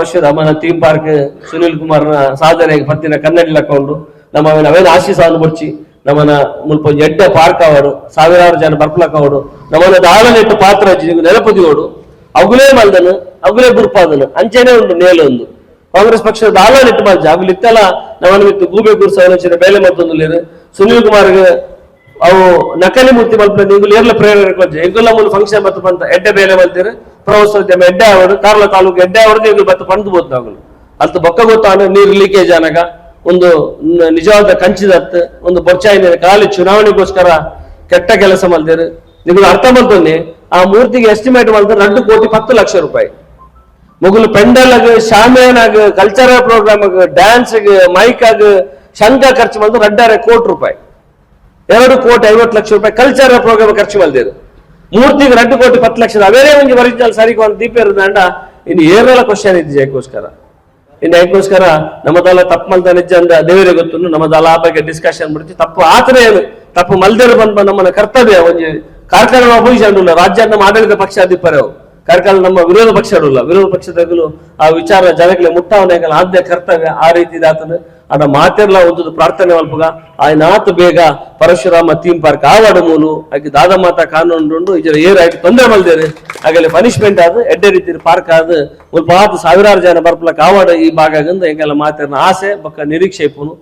ಪರಶುರಾಮನ theme park Sunil ಕುಮಾರ್ನ ಸಾಧನೆಗೆ ಪತ್ತಿನ ಕನ್ನಡಿ ಹಾಕೊಂಡು ನಮ್ಮ ಅವೇನು ಆಶೀಸವನ್ನು ಮುಚ್ಚಿ ನಮ್ಮನ ಮುಲ್ಪ ಎಡ್ಡ ಪಾರ್ಕ್ ಅವರು, ಸಾವಿರಾರು ಜನ ಬರ್ಪಲಕ್ಕವಡು ನಮ್ಮನ್ನ ದಾಳನೆಟ್ಟು ಪಾತ್ರ ನೆನಪದಿಯೋಡು ಅಗುಲೇ ಮಲ್ದನು, ಅಗುಲೇ ಗುರುಪಾದನು, ಅಂಚೆನೆ ಉಂಟು ನೇಲೆ ಒಂದು. ಕಾಂಗ್ರೆಸ್ ಪಕ್ಷದ ದಾಳನೆಟ್ಟು ಮಲ್ಜ ಅಗುಲಿತ್ತಲ್ಲ ನಮ್ಮನ್ನ ಮಿತ್ತು ಗೂಬೆ ಗುರುಸವನ ಬೇಲೆ ಮತ್ತೊಂದು ಸುನಿಲ್ ಕುಮಾರ್ಗೆ ಅವು ನಕಲಿ ಮೂರ್ತಿ ನಿಂಗುಲು ಏರ್ಲ ಪ್ರೇರಣೆ ಕೊಜ್ಜೆ ಮೂಲ ಫಂಕ್ಷನ್ ಮತ್ತು ಬಂತ, ಎಡ್ಡೆ ಬೇಲೆ ಮಲ್ತೀರು? ಪ್ರವಾಸೋದ್ಯಮ ಎಡ್ಡೆ ಅವರು ಕಾರ್ಲ ತಾಲೂಕು ಎಡ್ಡೆ ಅವ್ರದ್ದು ಎಂಗುಲು ಬತ್ತು ಪಂದು ಬೋದು ಅಂತ ಬೊಕ್ಕ ಗೊತ್ತಾನು ನೀರು ಲೀಕೇಜ್ ಆನಾಗ ಒಂದು ನಿಜವಾದ ಕಂಚಿದತ್ ಒಂದು ಬೊರ್ಚಾಯಿನ ಖಾಲಿ ಚುನಾವಣೆಗೋಸ್ಕರ ಕೆಟ್ಟ ಕೆಲಸ ಮಲ್ದಿರು ನಿಮಗೆ ಅರ್ಥ ಮಾಡ್ತೀನಿ ಆ ಮೂರ್ತಿಗೆ ಎಸ್ಟಿಮೇಟ್ ಮಾಡಿದ್ರೆ ಎರಡು ಕೋಟಿ ಪತ್ತು ಲಕ್ಷ ರೂಪಾಯಿ. ಮುಗುಲು ಪೆಂಡಲ್ ಆಗ ಆಗ ಕಲ್ಚರಲ್ ಪ್ರೋಗ್ರಾಮ್ ಆಗ ಡ್ಯಾನ್ಸ್ ಮೈಕ್ ಆಗ ಶಂಕ ಖರ್ಚು ಮಾಡಿದ್ರೆ ಎರಡೂವರೆ ಕೋಟಿ ರೂಪಾಯಿ. ಎರಡು ಕೋಟಿ ಐವತ್ತು ಲಕ್ಷ ರೂಪಾಯಿ ಕಲ್ಚರಲ್ ಪ್ರೋಗ್ರಾಮ್ ಖರ್ಚು ಮಾಡಿದ್ರು ಮೂರ್ತಿಗೆ ರಡ್ಡು ಕೋಟಿ ಪತ್ತು ಲಕ್ಷದ ಅವೇನೇ ಒಂದು ಒರಿಜಿನಲ್ ಸರಿಗೆ ಒಂದು ದೀಪ ಇರೋದಂಡ ಇನ್ನು ಏನೆಲ್ಲ ಕ್ವಶನ್ ಇದ್ದಿದೆ ಅದಕ್ಕೋಸ್ಕರ ಇನ್ನು ಅದಕ್ಕೋಸ್ಕರ ನಮ್ಮದಲ್ಲ ತಪ್ಪು ಮಲ್ದ ನಿಜ ಅಂದ ದೇವರಿಗೆ ಗೊತ್ತು ನಮ್ಮದಲ್ಲ ಆ ಬಗ್ಗೆ ಡಿಸ್ಕಷನ್ ಮಾಡ್ತೀವಿ ತಪ್ಪು ಆತರ ಏನು? ತಪ್ಪು ಮಲ್ದೇರು ಬಂದ ನಮ್ಮನ್ನ ಕರ್ತವ್ಯ ಒಂಜಿ ಕಾರ್ಯಕ್ರಮ ಅಪೋಸಿಷನ್ ರಾಜ್ಯ ನಮ್ಮ ಆಡಳಿತ ಪಕ್ಷ ಅಧಿಪರವು ಕಾರ್ಖಾನೆ ನಮ್ಮ ವಿರೋಧ ಪಕ್ಷ ಇರಲ್ಲ ವಿರೋಧ ಪಕ್ಷದಾಗಲು ಆ ವಿಚಾರ ಜನಗಳಿಗೆ ಮುಟ್ಟಾವನೆ ಆದ್ಯ ಕರ್ತವ್ಯ ಆ ರೀತಿ ಆತನ. ಅದ ಮಾತೆಲ್ಲ ಒಂದು ಪ್ರಾರ್ಥನೆ ಮಲ್ಪಗ ఆయన ಆತ ಬೇಗ ಪರಶುರಾಮ ಥೀಮ್ ಪಾರ್ಕ್ ಆವಾಡ ಮೂಲು ಆಕೆ ದಾದ ಮಾತ ಕಾನೂನು ಉಂಡು ಇಜರ ಏರ್ ಆಯ್ತು ತೊಂದರೆ ಮಲ್ದೇರು ಆಗಲೇ ಪನಿಷ್ಮೆಂಟ್ ಆದ ಎಡ್ಡೆ ರೀತಿ ಪಾರ್ಕ್ ಆದ ಮುಲ್ಪ ಆತು ಸಾವಿರಾರು ಜನ ಬರ್ಪಲಕ್ ಆವಾಡ ಈ ಭಾಗ ಎಂಗೆಲ್ಲ ಮಾತಿನ ಆಸೆ ಬೊಕ್ಕ ನಿರೀಕ್ಷೆ ಇಪ್ಪುನು